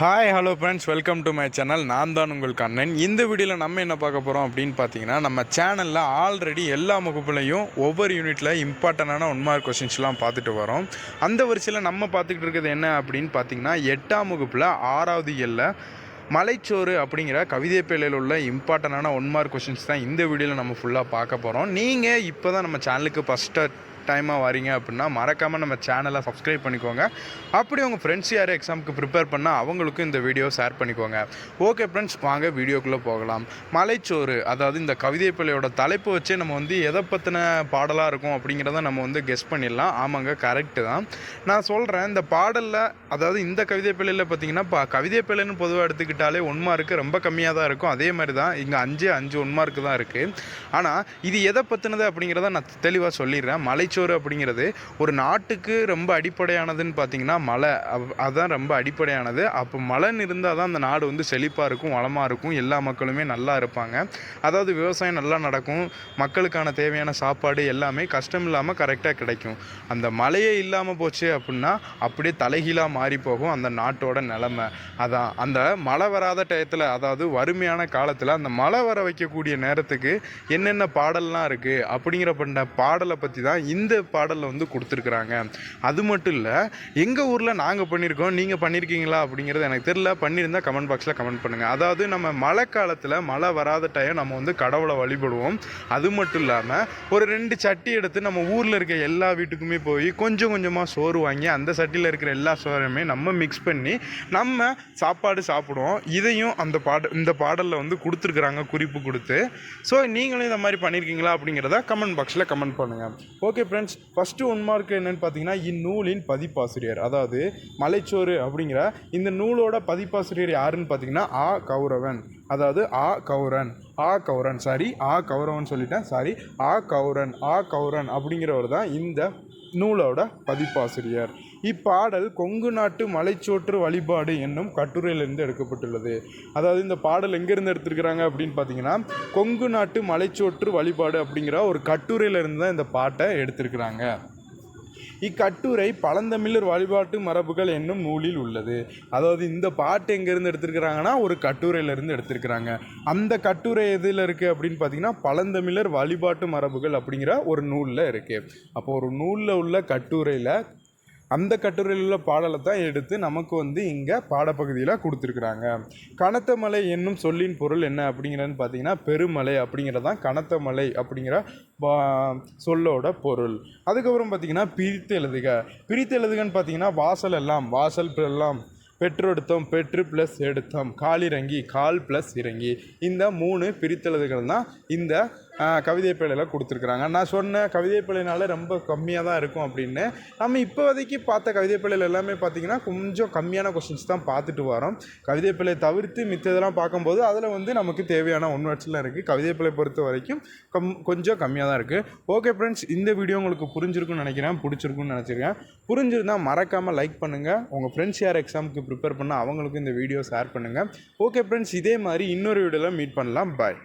Hi hello friends welcome to my channel நான் தான் உங்கள் கண்ணன். இந்த வீடியோவில் நம்ம என்ன பார்க்க போகிறோம் அப்படின்னு பார்த்தீங்கன்னா நம்ம சேனலில் ஆல்ரெடி எல்லா வகுப்புலையும் ஒவ்வொரு யூனிட்டில் இம்பார்ட்டண்டான ஒன் மார்க் கொஷின்ஸ்லாம் பார்த்துட்டு வரோம். அந்த வரிசையில் நம்ம பார்த்துக்கிட்டு இருக்கிறது என்ன அப்படின்னு பார்த்தீங்கன்னா எட்டாம் வகுப்பில் ஆறாவது எல்ல மலைச்சோறு அப்படிங்கிற கவிதை பேழையில் உள்ள இம்பார்ட்டண்டான ஒன் மார்க் கொஷின்ஸ் தான் இந்த வீடியோவில் நம்ம ஃபுல்லாக பார்க்க போகிறோம் நீங்கள் இப்போ தான் நம்ம சேனலுக்கு ஃபஸ்ட்டு டைமாக வரீங்க அப்படின்னா மறக்காமல் நம்ம சேனலை சப்ஸ்கிரைப் பண்ணிக்கோங்க. அப்படி உங்கள் ஃப்ரெண்ட்ஸ் யார் எக்ஸாமுக்கு ப்ரிப்பேர் பண்ணால் அவங்களுக்கும் இந்த வீடியோ ஷேர் பண்ணிக்கோங்க. ஓகே ஃப்ரெண்ட்ஸ் வாங்க வீடியோக்குள்ளே போகலாம். மலைச்சோறு அதாவது இந்த கவிதை பிள்ளையோட தலைப்பு வச்சே நம்ம வந்து எதை பற்றின பாடலாக இருக்கும் அப்படிங்கிறத நம்ம வந்து கெஸ் பண்ணிடலாம். ஆமாங்க கரெக்டு தான். நான் சொல்கிறேன் இந்த பாடலில் அதாவது இந்த கவிதை பிள்ளையில் பார்த்தீங்கன்னா இப்போ கவிதை பிள்ளைன்னு பொதுவாக எடுத்துக்கிட்டாலே ஒன் மார்க்கு ரொம்ப கம்மியாக தான் இருக்கும். அதே மாதிரி தான் இங்கே அஞ்சு அஞ்சு ஒன் மார்க்கு தான் இருக்குது ஆனால் இது எதை பற்றினது அப்படிங்கிறத நான் தெளிவாக சொல்லிடுறேன். மலைச்சோறு அப்படிங்கிறது ஒரு நாட்டுக்கு ரொம்ப அடிப்படையானதுன்னு பார்த்தீங்கன்னா மழை அதுதான் ரொம்ப அடிப்படையானது. அப்போ மழைன்னு இருந்தால் தான் அந்த நாடு வந்து செழிப்பாக இருக்கும் வளமாக இருக்கும். எல்லா மக்களுமே நல்லா இருப்பாங்க. அதாவது விவசாயம் நல்லா நடக்கும். மக்களுக்கான தேவையான சாப்பாடு எல்லாமே கஷ்டம் இல்லாமல் கரெக்டாக கிடைக்கும். அந்த மழையே இல்லாமல் போச்சு அப்படின்னா அப்படியே தலைகீழாக மாறி போகும் அந்த நாட்டோட நிலமை. அதான் அந்த மழை வராத டயத்தில் அதாவது வறுமையான காலத்தில் அந்த மழை வர வைக்கக்கூடிய நேரத்துக்கு என்னென்ன பாடல்லாம் இருக்குது அப்படிங்கிற பண்ண பாடலை பற்றி தான் இந்த இந்த பாடலில் வந்து கொடுத்துருக்குறாங்க. அது மட்டும் இல்லை எங்கள் ஊரில் நாங்கள் பண்ணியிருக்கோம் நீங்கள் பண்ணியிருக்கீங்களா அப்படிங்கிறது எனக்கு தெரியல. பண்ணியிருந்தால் கமெண்ட் பாக்ஸில் கமெண்ட் பண்ணுங்கள் அதாவது நம்ம மழை காலத்தில் மழை வராத டைம் நம்ம வந்து கடவுளை வழிபடுவோம். அது மட்டும் இல்லாமல் ஒரு ரெண்டு சட்டி எடுத்து நம்ம ஊரில் இருக்க எல்லா வீட்டுக்குமே போய் கொஞ்சம் கொஞ்சமாக சோறு வாங்கி அந்த சட்டியில் இருக்கிற எல்லா சோறையுமே நம்ம மிக்ஸ் பண்ணி நம்ம சாப்பாடு சாப்பிடுவோம். இதையும் அந்த பாட இந்த பாடலில் வந்து கொடுத்துருக்குறாங்க குறிப்பு கொடுத்து. ஸோ நீங்களும் இந்த மாதிரி பண்ணியிருக்கீங்களா அப்படிங்கிறத கமெண்ட் பாக்ஸில் கமெண்ட் பண்ணுங்கள் okay friends first one mark என்னன்னு பார்த்தீங்கன்னா இந்நூலின் பதிப்பாசிரியர். அதாவது மலைச்சோறு அப்படிங்கிற இந்த நூலோட பதிப்பாசிரியர் யாருன்னு பார்த்தீங்கன்னா ஆ கௌரவன். அதாவது ஆ கௌரன். ஆ கௌரன் சாரி ஆ கௌரவன் சொல்லிட்டேன் சாரி ஆ கௌரன் ஆ கௌரன் அப்படிங்கிறவர் தான் இந்த நூலோட பதிப்பாசிரியர். இப்பாடல் கொங்கு நாட்டு மலைச்சோற்று வழிபாடு என்னும் கட்டுரையிலிருந்து எடுக்கப்பட்டுள்ளது. அதாவது இந்த பாடல் எங்கேருந்து எடுத்திருக்கிறாங்க அப்படின்னு பார்த்தீங்கன்னா கொங்கு நாட்டு மலைச்சோற்று வழிபாடு அப்படிங்கிற ஒரு கட்டுரையிலிருந்து தான் இந்த பாட்டை எடுத்திருக்கிறாங்க. இக்கட்டுரை பழந்தமிழர் வழிபாட்டு மரபுகள் என்னும் நூலில் உள்ளது. அதாவது இந்த பாட்டு எங்கேருந்து எடுத்திருக்கிறாங்கன்னா ஒரு கட்டுரையிலேருந்து எடுத்திருக்கிறாங்க. அந்த கட்டுரை எதில் இருக்குது அப்படின்னு பார்த்தீங்கன்னா பழந்தமிழர் வழிபாட்டு மரபுகள் அப்படிங்கிற ஒரு நூலில் இருக்குது அப்போ ஒரு நூலில் உள்ள கட்டுரையில் அந்த கட்டுரையில் உள்ள பாடலை தான் எடுத்து நமக்கு வந்து இங்கே பாடப்பகுதியில் கொடுத்துருக்குறாங்க. கனத்த மலை என்னும் சொல்லின் பொருள் என்ன அப்படிங்கிறன்னு பார்த்தீங்கன்னா பெருமலை அப்படிங்கிறதான் கனத்த மலை அப்படிங்கிற சொல்லோட பொருள். அதுக்கப்புறம் பார்த்தீங்கன்னா பிரித்து எழுதுக. பிரித்து எழுதுகன்னு பார்த்தீங்கன்னா வாசல் எல்லாம் வாசல் எல்லாம் பெற்றெடுத்தோம் பெற்று ப்ளஸ் எடுத்தோம். கால் இறங்கி கால் ப்ளஸ் இறங்கி. இந்த மூணு பிரித்தெழுதுகள் தான் இந்த கவிதை பிழையில் கொடுத்துருக்குறாங்க. நான் சொன்ன கவிதை பிழைனால ரொம்ப கம்மியாக தான் இருக்கும் அப்படின்னு. நம்ம இப்போதைக்கு பார்த்த கவிதை பிழையில் எல்லாமே பார்த்தீங்கன்னா கொஞ்சம் கம்மியான கொஷின்ஸ் தான் பார்த்துட்டு வரோம். கவிதை பிழை தவிர்த்து மித்ததெல்லாம் பார்க்கும்போது அதில் வந்து நமக்கு தேவையான ஒன்வர்ட்ஸ்லாம் இருக்குது கவிதை பிழை பொறுத்த வரைக்கும் கம் கொஞ்சம் கம்மியாக தான் இருக்குது ஓகே ஃப்ரெண்ட்ஸ் இந்த வீடியோ உங்களுக்கு புரிஞ்சிருக்கும்னு நினைக்கிறேன். பிடிச்சிருக்குன்னு நினச்சிருக்கேன். புரிஞ்சிருந்தால் மறக்காமல் லைக் பண்ணுங்கள் உங்கள் ஃப்ரெண்ட்ஸ் யார் எக்ஸாமுக்கு ப்ரிப்பேர் பண்ணால் அவங்களுக்கும் இந்த வீடியோ ஷேர் பண்ணுங்கள் ஓகே ஃப்ரெண்ட்ஸ் இதே மாதிரி இன்னொரு வீடியோவில் மீட் பண்ணலாம். பாய்